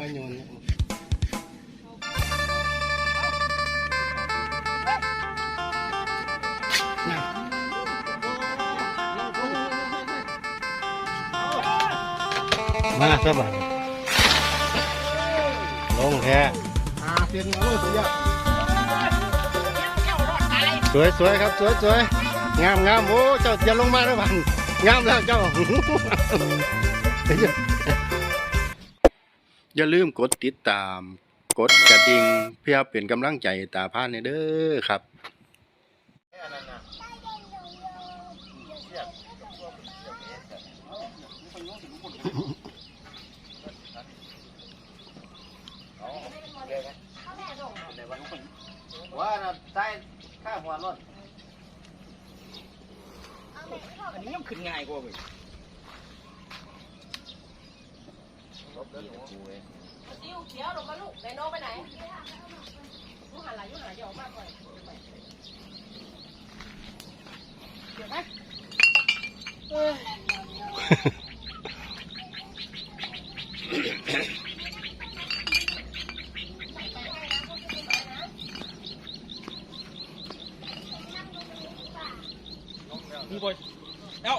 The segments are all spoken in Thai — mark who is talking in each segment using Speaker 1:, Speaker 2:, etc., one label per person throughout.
Speaker 1: ค่อยโยนน่ะมาสบายลงแท้
Speaker 2: อาเซียนเอาเลยสุดยอด
Speaker 1: สวยสวยครับสวยสวยงามงามโอ้เจ้าจะลงมาแล้วบันงามแล้วเจ้า อย่าลืมกดติดตาม กดกระดิ่งเพื่อเป็นกำลังใจตาพานในเด้อครับ
Speaker 2: ว่าใต้ข้าหัวรถ
Speaker 3: อันนี้มันขึ้นง่ายกว่าเว้ย
Speaker 4: จิ้วเขียวลงมาลูกไดโนไปไหนยูหันหลังยูหันเดี๋ยวออกมาก่อนเดี๋ยวไหม
Speaker 3: นี่บ่เอ้า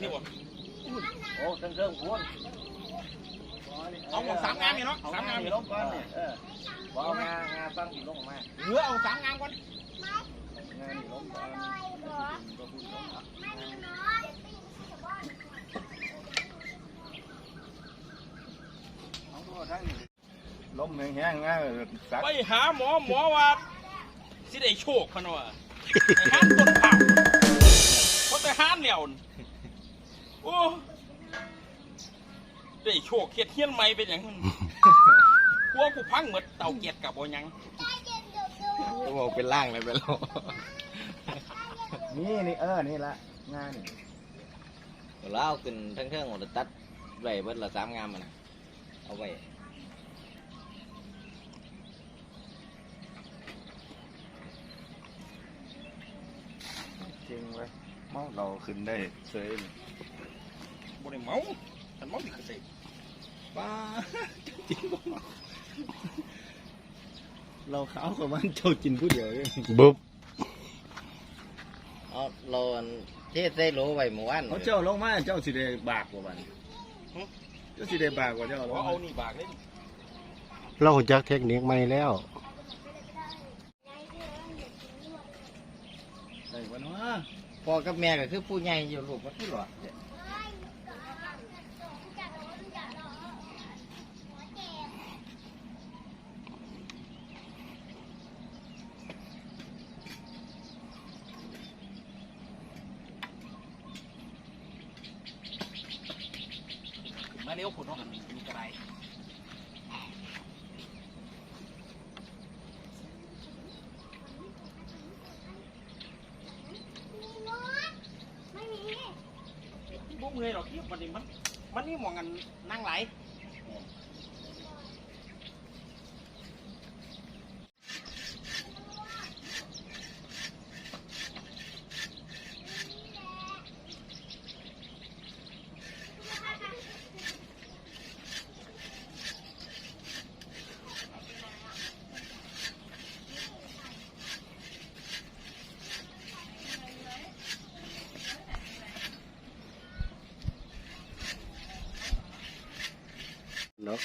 Speaker 3: นี่บ่
Speaker 2: โอ้เครื่องเครื่องพูน
Speaker 3: เอาหมดสามงานนี่เนาะ
Speaker 2: เอา
Speaker 3: สาม
Speaker 2: งางา
Speaker 3: นน
Speaker 2: มีลงก่อนเนี่ยเออบอกงางาตั้งลงมา
Speaker 3: เหลือเอาสามงานก่อน
Speaker 2: งานลงก่อนล้มแห้งๆนะสัก
Speaker 3: ไปหาหมอหมอว่าสิได้โชคพะเนาะไอ้ห้ามต้นข่าวเพราะแต่ห้ามเหนียวน่ะโอ้ ได้โชคเขียดเฮียนไม่เป็นอย่างนั้นกลัวกูพังหมดเต่าเกียดกับบ่หยัง
Speaker 1: ก็บอกเป็นล่างเลยไปแล้ว
Speaker 2: นี่นี่เออ นี่ละงานนี่
Speaker 5: แล้วเอาขึ้นทั้งเครื่องหมดตัดไว้เบิดละสามงามมันนะเอาไว้
Speaker 2: จริงเว้ยเมาเราขึ้นได้เฉยเลย
Speaker 3: บ่ได้เมา ฉันเมาสิคือสิ
Speaker 2: ป้าจริงบ่เมาเราขาวกว่ามันเจ้ากินผู้เดียวเลย
Speaker 1: บุบ
Speaker 5: เอาเราอันเทใส่โหลไว้เมื่อวาน
Speaker 2: เขาเจ้าลงมาเจ้าสิได้บากกว่าบัดนเจ้าสิได้บากกว่าเจ้าลง
Speaker 3: ว่า
Speaker 2: มา
Speaker 3: เอานี่บากเลย
Speaker 1: เรารู้จักเทคนิคใหม่แล้ว
Speaker 2: ได้บ่เนาะ
Speaker 5: พ่อกับแม่ก็คือผู้ใหญ่อยู่ลูกมันที่หลอดเนี่ย
Speaker 3: มาเร็วผุนเนาะมีกระไร บ่เมื่อยหรอกที่วันนี้มัน มันนี่หมองกันนั่งไหลาย
Speaker 1: เนาะ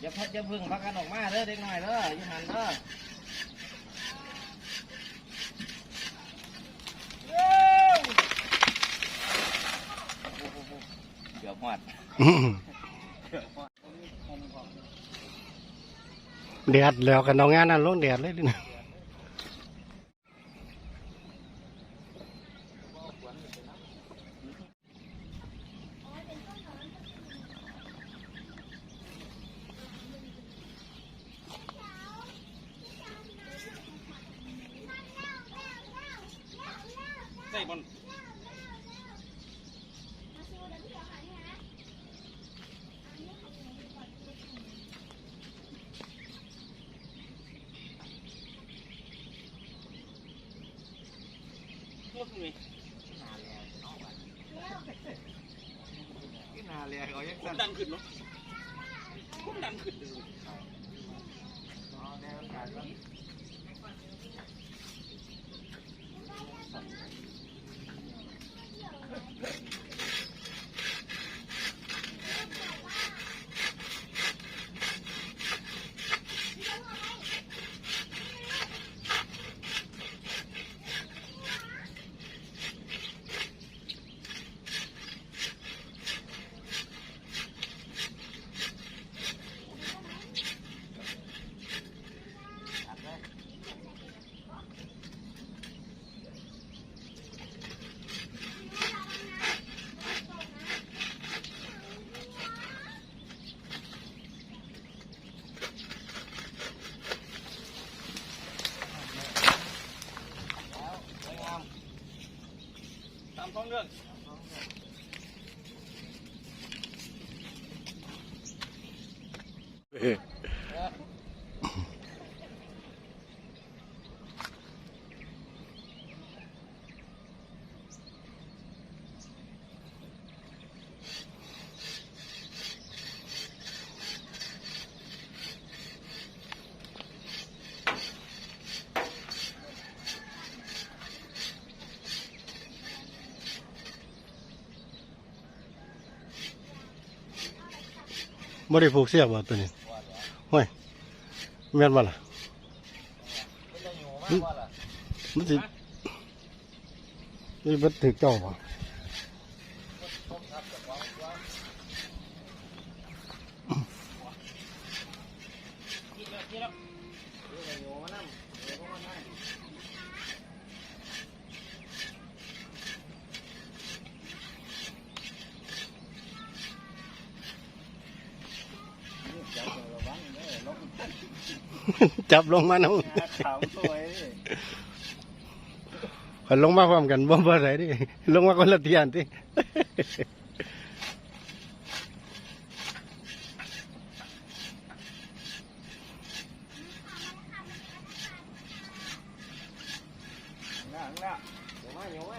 Speaker 5: อย่าพัดอย่าพึ่งพักกันออกมาเด้อเด็กน้อยเด้ออยิ่หันเด้อ
Speaker 2: เกือบหอด
Speaker 1: อื้อแดดแล้วกันเอางานนั้นลงแดดเลยดินะ
Speaker 2: ขึ้นนาเลยเอายัง
Speaker 3: ดันขึ้นเนาะคุ้มดันขึ้นเลย
Speaker 2: 方
Speaker 5: 正方嘿嘿 ไม่
Speaker 1: ได้ผูกเสียบตัวนี้ห้วยเมี
Speaker 5: ยนมาล่ะ
Speaker 1: มันสิมันถือเจ้า
Speaker 5: ป่ะ
Speaker 2: จับลง
Speaker 1: มาน้อง
Speaker 2: ขาวสวย
Speaker 1: พลงมาพร้อมกันบ่บ่ไรดิลงมาคนละเทียน
Speaker 2: ที่น่าน่า
Speaker 5: เดี๋ยวมาเดี๋ยวมา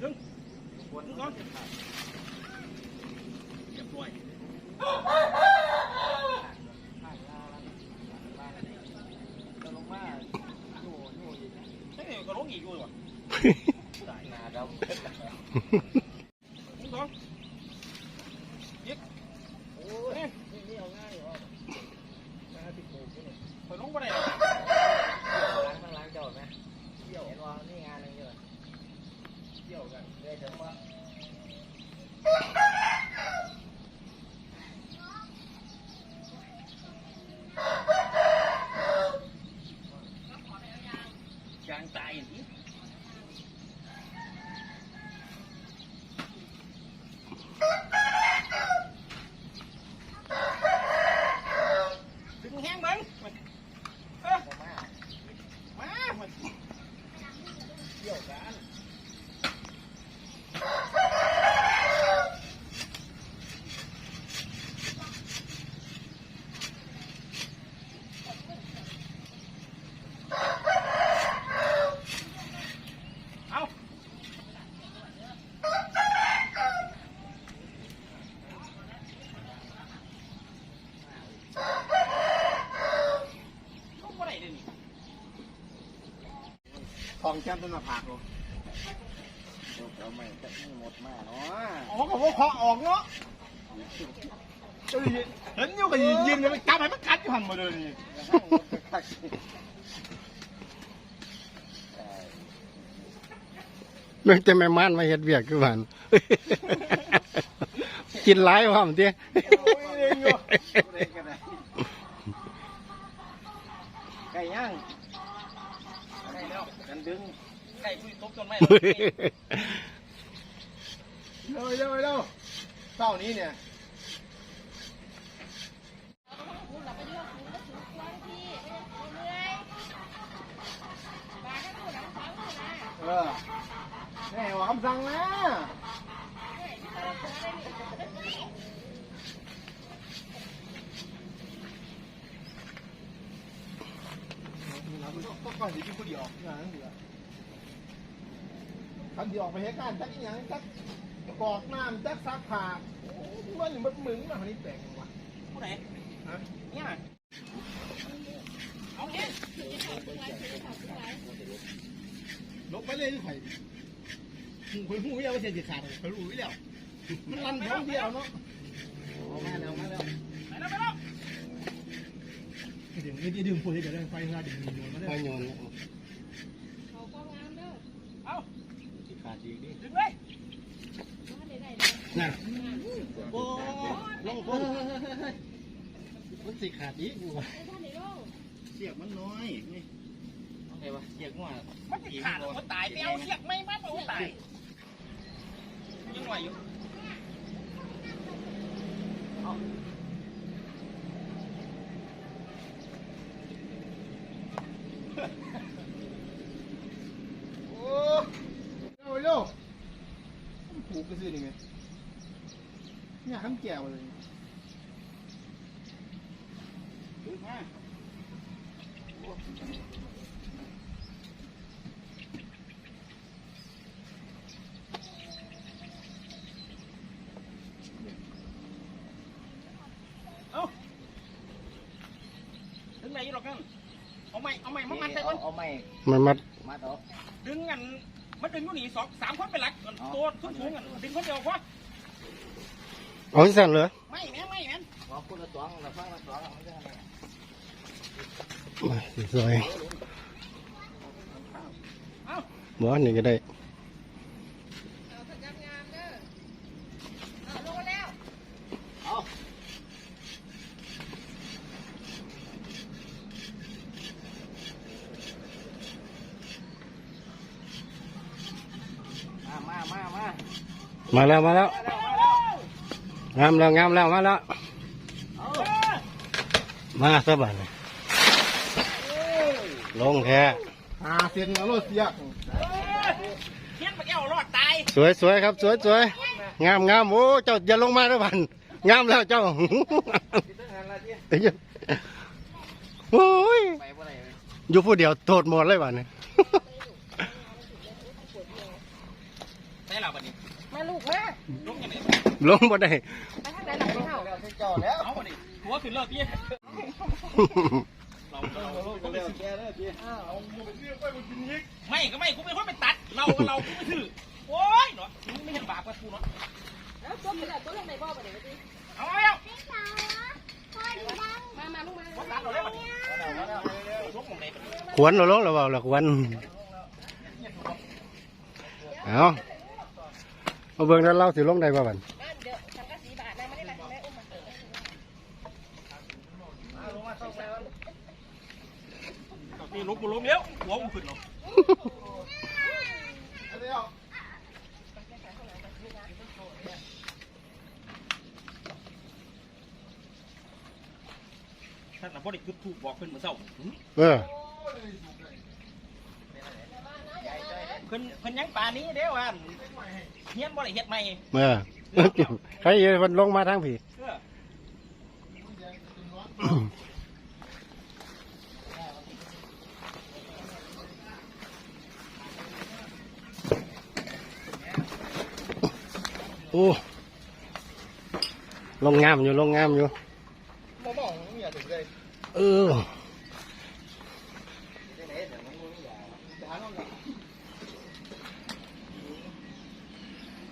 Speaker 4: Dừng. Dừng con. Đẹp rồi. Thế
Speaker 3: này có lỗ gì vui rồi. Tại là đông. ด้อนี่
Speaker 5: ทอ
Speaker 3: ง
Speaker 6: แก้มต้นมะพร้าว
Speaker 5: เอาไม่จะหมดมาเนาะ
Speaker 6: อ๋อผมว่าเคาะออกเนาะเอ้ยเห็นอยู่กับยืนยืนกันไปจับให้มันกัดอยู่หันมาเลยนี่
Speaker 1: นึกจะแม่ม่านมาเฮ็ดเวียกคือหวานกินหลายพร้อมเตี้ย
Speaker 6: โอ้ยเองอยู่
Speaker 5: ไก่ย่าง
Speaker 3: ได้แล้ว
Speaker 5: กันดึง
Speaker 3: ไก่คุยตบต้นไม้
Speaker 6: เร็วเร็วเร็วเศร้านี้เนี่ย
Speaker 4: คุณเราไปเลือกคุณก็ถือควงที่ไม่ได้เหนื่อยบาก็คือหลังฟังนะ
Speaker 6: เออแม่ว่าคำสั่งนะก็ก่อนที่กูดีออกงานเดือคันดียวออกไปเฮ็ดงานจักอีหยังจักกอกน้ำจักซักผ้าโอ้ยมันอยู่มันมึงมาคนนี้แปลกว่ะ
Speaker 3: ผู้ไหน
Speaker 6: ฮะ
Speaker 3: เนี่ยเอาเนี่ย
Speaker 6: ลบไปเลยไข่หูคุยหูไม่เอาไปเสียจิตขาดเขารู้แล้วมันรันท้องเดียวเนาะเอามาแล้วมาแล้ว
Speaker 3: ไปแล้วไปแล้ว
Speaker 6: ไม่ถึงไม่ได้ดึงปุ๋ยเดี๋ยวไฟงาดึงโยนมาได้
Speaker 1: ไปโยน
Speaker 4: เขาก็งามเด้อ
Speaker 3: เอา
Speaker 1: ขาดอีดิ
Speaker 3: ดึงเลย
Speaker 4: ว่าได้ได้
Speaker 1: น่ะโอ้โลงคนมันสิขาดอีกว่า
Speaker 4: ได้ท่านในโลก
Speaker 5: เสียบมันน้อยนี่
Speaker 6: ไงวะเสียงว่า
Speaker 3: มันติขาดมันตายไปเอาเสียกไม่มาตัวตายยังไหวอยู่
Speaker 6: โอ้เอาเร็วผูกกระสือนี่ไง เนี่ยข้ามแก้วเลย
Speaker 5: ดึงมา
Speaker 3: เอาดึงไหนอยู่หรอกกันเอาไม่เอาไม่มามัดใส่ก่อน
Speaker 5: เอาไม่
Speaker 1: มันมัด
Speaker 5: มาต่อ
Speaker 3: ดึงกันมันดึงอยู่นี่สองสามคนเป็นหลักตัวสูงสูงกันดึงคนเดียวพอ
Speaker 1: เอาที่สั่นเหรอ
Speaker 3: ไม่แม่ไม่แม่
Speaker 5: ว่าคนละตัวละฟังละตัวมันจะอะไร
Speaker 1: ม
Speaker 4: งามเด้อเอาลงมาแล้ว
Speaker 5: มามามามา
Speaker 1: มาแล้วมาแล้วงามแล้วงามแล้วมาแล้วมาสบายเลยลงแท้
Speaker 6: หาเส้นแล้วรถเสียก
Speaker 3: เทียนไปแก้วรอดตาย
Speaker 1: สวยสวยครับสวยสวยงามงามโอ้เจ้าอย่าลงมาด้วยพันงามแล้วเจ้าเอ้ยโอ้ย
Speaker 5: ไปบ่ได้
Speaker 1: อยู่ผู้เดียวโทษหมดเลยวันนี้
Speaker 3: ใช่หรอวันนี้
Speaker 4: มาลูกมา
Speaker 3: ลุกยังไง
Speaker 1: ลงบ่ได้
Speaker 4: ไปทางไหนหลังไม่เข้า
Speaker 5: แล้วเจ้าแล้ว
Speaker 3: เอาวันนี้หัวขึ้นเลิกพี่เราเรา
Speaker 5: ก็เลี้ยวแกแล้วพี่
Speaker 3: ไม่ก็ไม่กูเป็นคนไปตัด เราก็เรากูไม่ถือโอ้ยเนาะมึงไม่เห็นบาปกับกูเนาะ
Speaker 4: แล้วตัวไปแล้วตัวลงในบ่อไปไหนไปดิ
Speaker 3: เอาแล้ว
Speaker 4: มามาลูกมา
Speaker 3: วัดตัดเราเลยวันนี้ลุกลงไหน
Speaker 1: ขวนเราลงเราเปล่าเราขวนเอาเอาเบิ่งแล้วเราสิลงได้ป่ะบัน
Speaker 4: บ้านเดี๋ยวสังกะสีบาทนะไม่ได้ไปแม่อุ้มมา
Speaker 3: นี่ลุ กกูล้มแล้วหัวกูขึ้นเนาะท่านน่ะพอได้จุดถูกบอกเพิ่นเมื่อเช้า
Speaker 1: เออ
Speaker 3: เพิ่นเพิ่นยังป่านี้เด้ว่าเฮียนบ่ได้เฮ็ดใหม่
Speaker 1: เออใครเยมันลงมาทางผี
Speaker 3: เออ
Speaker 1: โอ้ลงงามอยู่ลงงามอยู่
Speaker 6: เอ
Speaker 1: อ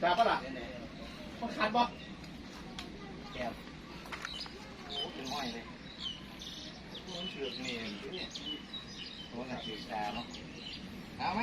Speaker 6: จ้าปะล่ะมันขาดบ่
Speaker 5: แกบโอ้เป็นห้อยเลยมันเชือกเนี่ยโอ้หนักเชือกตาเนะเอาไหม